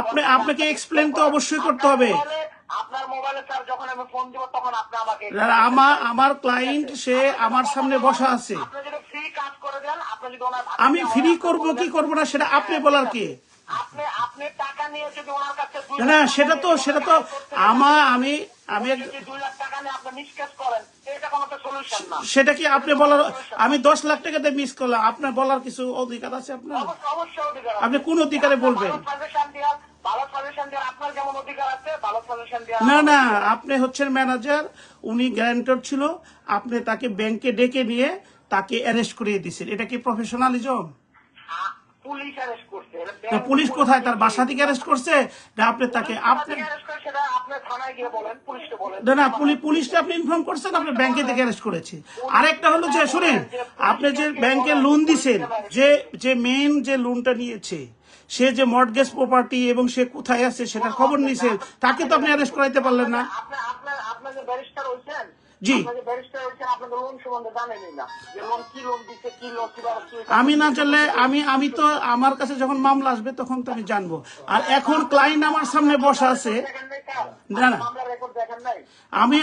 আপনি আপনাকে explain তো অবশ্যই করতে হবে। আপনার মোবাইলে স্যার যখন আমি ফোন দিব তখন আপনি আমাকে আমার আমার ক্লায়েন্ট সে আমার সামনে বসা আছে। আপনি যদি ফ্রি কাজ করে দেন আপনি যদি আমি ফ্রি করব কি করব না সেটা আপনি বলার কি? আপনি আপনি টাকা নিয়ে যদি ওনার কাছে না, সেটা তো সেটা তো আমার আমি আমি দুই লাখ টাকা নিয়ে আপনি মিসকেস করেন সেটা কি আপনি বলার আমি দশ লাখ টাকাতে মিস করলাম আপনার বলার কিছু অধিকার আছে আপনার। আপনি কোন অধিকারে বলবেন? না না আপনি হচ্ছেন ম্যানেজার উনি গ্যারান্টর ছিল আপনি তাকে ব্যাংকে ডেকে নিয়ে তাকে অ্যারেস্ট করিয়ে দিয়েছেন এটা কি প্রফেশনালিজম পুলিশ অ্যারেস্ট করছে। কোথায়? তার বাসা থেকে অ্যারেস্ট করছে? না আপনি তাকে আপনি না না পুলিশ পুলিশকে আপনি ইনফর্ম করছেন আপনি ব্যাংকে থেকে অ্যারেস্ট করেছে। আরেকটা হলো যে শুনেন আপনি যে ব্যাংকে লোন দিছেন যে যে মেন যে লোনটা নিয়েছে সে যে মর্টগেজ প্রপার্টি এবং সে কোথায় আছে সেটার খবর নিয়েছে তাকে তো আপনি অ্যারেস্ট করাইতে পারলেন না। আপনি আপনার আপনার ব্যারিস্টার জি। আমি না জানলে আমি আমি তো আমার কাছে যখন মামলা আসবে তখন তো আমি জানব আর এখন ক্লায়েন্ট আমার সামনে বসা আছে? না, না। মামলার রেকর্ড দেখেন আমি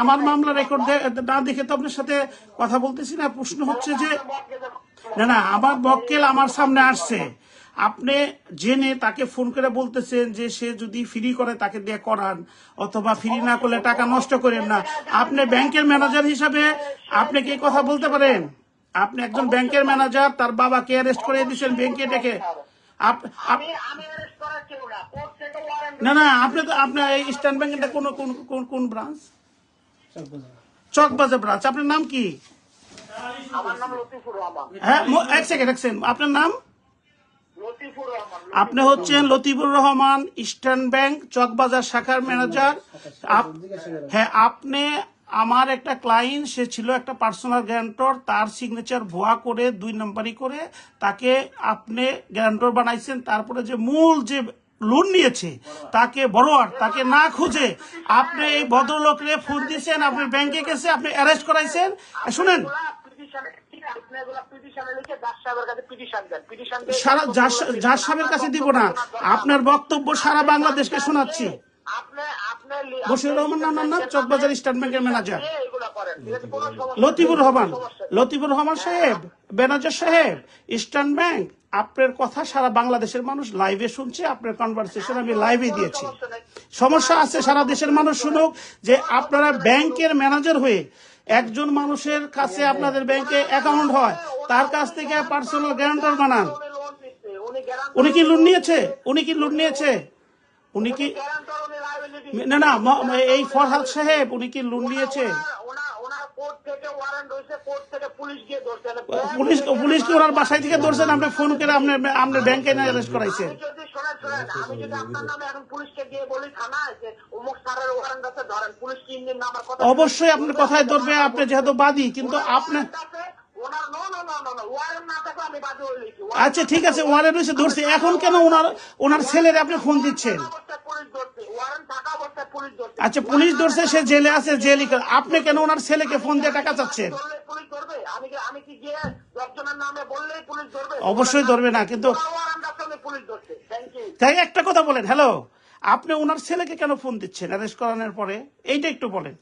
আমার মামলা রেকর্ড না দেখে তো আপনার সাথে কথা বলতেছি না প্রশ্ন হচ্ছে যে না না আমার মক্কেল আমার সামনে আসছে আপনি জেনে তাকে ফোন করে বলতেছেন যে সে যদি ফ্রি করে তাকে দিয়ে করান অথবা ফ্রি না করলে টাকা নষ্ট করেন না। আপনি ব্যাংকের ম্যানেজার হিসাবে আপনি কি কথা বলতে পারেন? আপনি একজন ব্যাংকের ম্যানেজার তার বাবাকে অ্যারেস্ট করে দিয়েছেন ব্যাংকে ডেকে। না। না আপনি তো আপনার এই ইস্টার্ন ব্যাংকের কোন কোন কোন ব্রাঞ্চ চকবাজার ব্রাঞ্চ আপনার নাম কি? হ্যাঁ এক সেকেন্ড এক সেকেন্ড আপনার নাম? আপনি হচ্ছেন লতিফুর রহমান ইস্টার্ন ব্যাংক চকবাজার শাখার ম্যানেজার। হ্যাঁ আপনি আমার একটা ক্লায়েন্ট সে ছিল একটা পার্সোনাল গ্যারান্টর তার সিগনেচার ভুয়া করে দুই নম্বরই করে তাকে আপনি গ্যারান্টর বানাইছেন তারপরে যে মূল যে লোন নিয়েছে তাকে বড়োয়ার তাকে না খুঁজে আপনি এই ভদ্রলোকরে ফোন দিয়েছেন আপনি ব্যাংকে গেছে আপনি অ্যারেস্ট করাইছেন। শুনেন। সারা আপনার বক্তব্য সারা বাংলাদেশকে শোনাচ্ছি বশির রহমান নাম নাম চকবাজার ইস্টার্ন ব্যাংকের ম্যানেজার লতিফুর রহমান লতিফুর রহমান সাহেব ম্যানেজার সাহেব ইস্টার্ন ব্যাংক আপনার কথা সারা বাংলাদেশের মানুষ লাইভে শুনছে আপনার কনভারসেশন আমি লাইভে দিয়েছি। সমস্যা আছে সারা দেশের মানুষ শুনুক যে আপনারা ব্যাংকের ম্যানেজার হয়ে একজন মানুষের কাছে আপনাদের ব্যাংকে অ্যাকাউন্ট হয়, তার কাছ থেকে পার্সোনাল গ্যারান্টার বানান। উনি কি লোন নিয়েছে? উনি কি লোন নিয়েছে? উনি কি না না এই ফরহাদ সাহেব, উনি কি লোন নিয়েছে? পুলিশ পুলিশ কি ওনার বাসায় থেকে ধরছেন? আপনি ফোন করে আপনার আপনার ব্যাংকে অ্যারেস্ট করাইছেন। আমি যদি শোনেন শোনেন আমি যদি আপনার নামে এখন পুলিশকে গিয়ে বলি থানায় যে অমুক স্যারের ওয়ারেন্ট আছে ধরেন পুলিশ কি ইঞ্জিন না কথা অবশ্যই আপনার কথায় ধরবে আপনি যেহেতু বাদী কিন্তু আপনার আচ্ছা ঠিক আছে ওয়ারেন্ট হয়েছে ধরছে এখন কেন ওনার ওনার ছেলের আপনি ফোন দিচ্ছেন? আচ্ছা পুলিশ ধরছে সে জেলে আছে করে। আপনি কেন ওনার ছেলেকে ফোন দিয়ে টাকা চাচ্ছেন? পুলিশ ধরবে আমি কি গিয়ে বললেই পুলিশ ধরবে? অবশ্যই ধরবে না কিন্তু ওয়ারেন্ট আছে পুলিশ ধরছে থ্যাংক ইউ তাই একটা কথা বলেন, হ্যালো? আপনি ওনার ছেলেকে কেন ফোন দিচ্ছেন অ্যারেস্ট করানোর পরে? এইটা একটু বলেন।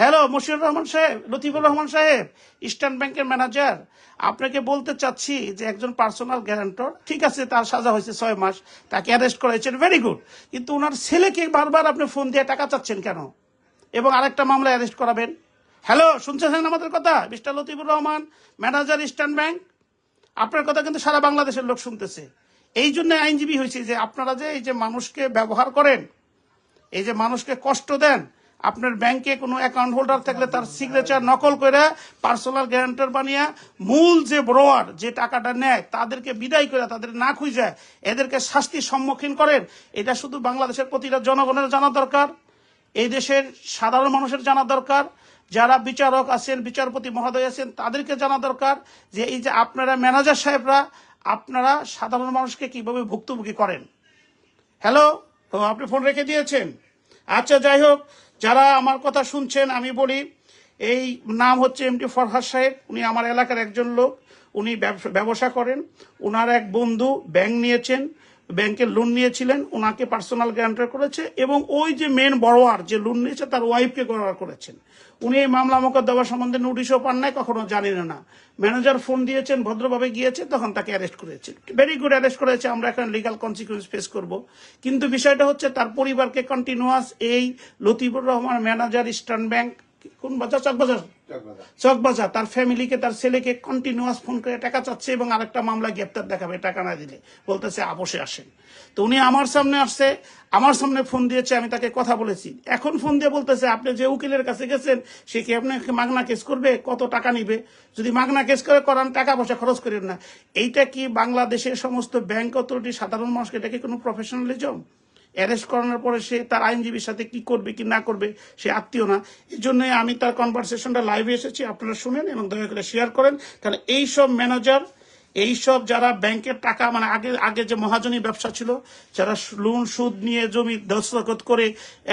হ্যালো, মশিউর রহমান সাহেব, লতিফুর রহমান সাহেব, ইস্টার্ন ব্যাংকের ম্যানেজার, আপনাকে বলতে চাচ্ছি যে একজন পার্সোনাল গ্যারান্টর, ঠিক আছে, তার সাজা হয়েছে ছয় মাস, তাকে অ্যারেস্ট করেছেন ভেরি গুড কিন্তু ওনার ছেলেকে বারবার আপনি ফোন দিয়ে টাকা চাচ্ছেন কেন? এবং আরেকটা মামলা অ্যারেস্ট করাবেন। হ্যালো, শুনছেন আমাদের কথা? Mister Latifur Rahman, manager eastern bank? আপনার কথা কিন্তু সারা বাংলাদেশের লোক শুনতেছে। এই জন্য আইনজীবী হয়েছে যে আপনারা যে এই যে মানুষকে ব্যবহার করেন, এই যে মানুষকে কষ্ট দেন, আপনার ব্যাংকে কোনো অ্যাকাউন্ট হোল্ডার থাকলে তার সিগনেচার নকল করে পার্সোনাল গ্যারান্টার বানিয়ে মূল যে ব্রোয়ার যে টাকাটা নেয়, তাদেরকে বিদায় করে তাদের না খুঁজে এদেরকে শাস্তির সম্মুখীন করেন। এটা শুধু বাংলাদেশের প্রতিটা জনগণের জানা দরকার, এই দেশের সাধারণ মানুষের জানা দরকার, যারা বিচারক আছেন, বিচারপতি মহোদয় আছেন, তাদেরকে জানা দরকার যে এই যে আপনারা ম্যানেজার সাহেবরা আপনারা সাধারণ মানুষকে কীভাবে ভুক্তভোগী করেন? হ্যালো? আপনি ফোন রেখে দিয়েছেন? আচ্ছা যাই হোক, যারা আমার কথা শুনছেন, আমি বলি, এই নাম হচ্ছে এম এমডি ফরহাদ সাহেব, উনি আমার এলাকার একজন লোক, উনি ব্যবসা করেন। ওনার এক বন্ধু ব্যাংক নিয়েছেন ব্যাংকের লোন নিয়েছিলেন, ওনাকে পার্সোনাল গ্যারান্টার করেছে এবং ওই যে মেন বড়োয়ার যে লোন নিয়েছে, তার ওয়াইফকে গড়ার করেছেন। উনি এই মামলা মোকদ্দমা সম্বন্ধে নোটিশও পান নাই, কখনো জানেন না। ম্যানেজার ফোন দিয়েছেন, ভদ্রভাবে গিয়েছে, তখন তাকে অ্যারেস্ট করেছে। ভেরি গুড অ্যারেস্ট করেছে, আমরা এখন লিগাল কনসিকুয়েন্স ফেস করব। কিন্তু বিষয়টা হচ্ছে, তার পরিবারকে কন্টিনিউয়াস এই Latifur Rahman manager eastern bank কোন বাজার? চকবাজার। চকবাজার তার ফ্যামিলিকে, তার ছেলেকে কন্টিনিউয়াস ফোন করে টাকা চাচ্ছে এবং আরেকটা মামলা গ্রেপ্তার দেখাবে, টাকা না দিলে। বলতেছে আপোষে আসেন। তো উনি আমার সামনে আসছে, আমার সামনে ফোন দিয়েছে, আমি তাকে কথা বলেছি। এখন ফোন দিয়ে বলতেছে, আপনি যে উকিলের কাছে গেছেন, সে কি আপনাকে মাগনা কেস করবে? কত টাকা নিবে? যদি মাগনা কেস করে, করান, টাকা পয়সা খরচ করেন না। এইটা কি বাংলাদেশের সমস্ত ব্যাংক অথরিটি সাধারণ মানুষকে, এটা কি কোনো প্রফেশনালিজম অ্যারেস্ট করানোর পরে সে তার আইনজীবীর সাথে কি করবে, কি না করবে, সে আত্মীয় না। এই জন্য আমি তার কনভারসেশনটা লাইভে এসেছি, আপনারা শুনেন এবং দয়া করে শেয়ার করেন। কারণ এই সব ম্যানেজার এইসব যারা ব্যাংকের টাকা মানে আগে আগে যে মহাজনী ব্যবসা ছিল, যারা লোন সুদ নিয়ে জমি দস্তখত করে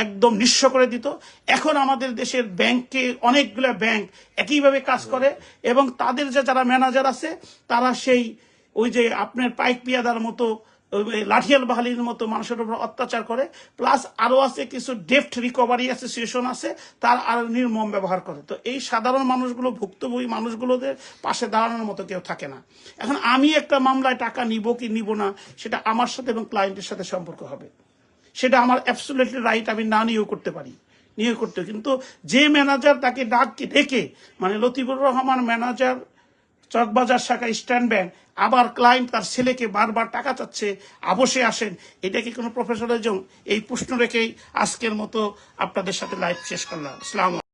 একদম নিঃস্ব করে দিত, এখন আমাদের দেশের ব্যাংকে অনেকগুলো ব্যাংক একইভাবে কাজ করে এবং তাদের যে যারা ম্যানেজার আছে, তারা সেই ওই যে আপনার পাইক পিয়াদার মতো লাঠিয়াল বাহালির মতো মানুষের উপর অত্যাচার করে। প্লাস আরও আছে কিছু ডেফট রিকভারি অ্যাসোসিয়েশন আছে, তার আরও নির্মম ব্যবহার করে। তো এই সাধারণ মানুষগুলো, ভুক্তভোগী মানুষগুলোদের পাশে দাঁড়ানোর মতো কেউ থাকে না। এখন আমি একটা মামলায় টাকা নিব কি নিব না, সেটা আমার সাথে এবং ক্লায়েন্টের সাথে সম্পর্ক হবে। সেটা আমার অ্যাবসুলেটলি রাইট আমি না নিয়েও করতে পারি নিয়ে করতে। কিন্তু যে ম্যানেজার তাকে ডাক ডেকে মানে লতিফুর রহমান ম্যানেজার চকবাজার শাখা স্ট্যান্ড ব্যাংক আবার ক্লায়েন্ট তার ছেলেকে বারবার টাকা চাচ্ছে আবসে আসেন। এটা কি কোনো প্রফেশনালিজম এই প্রশ্ন রেখেই আজকের মতো আপনাদের সাথে লাইভ শেষ করলাম। আসসালাম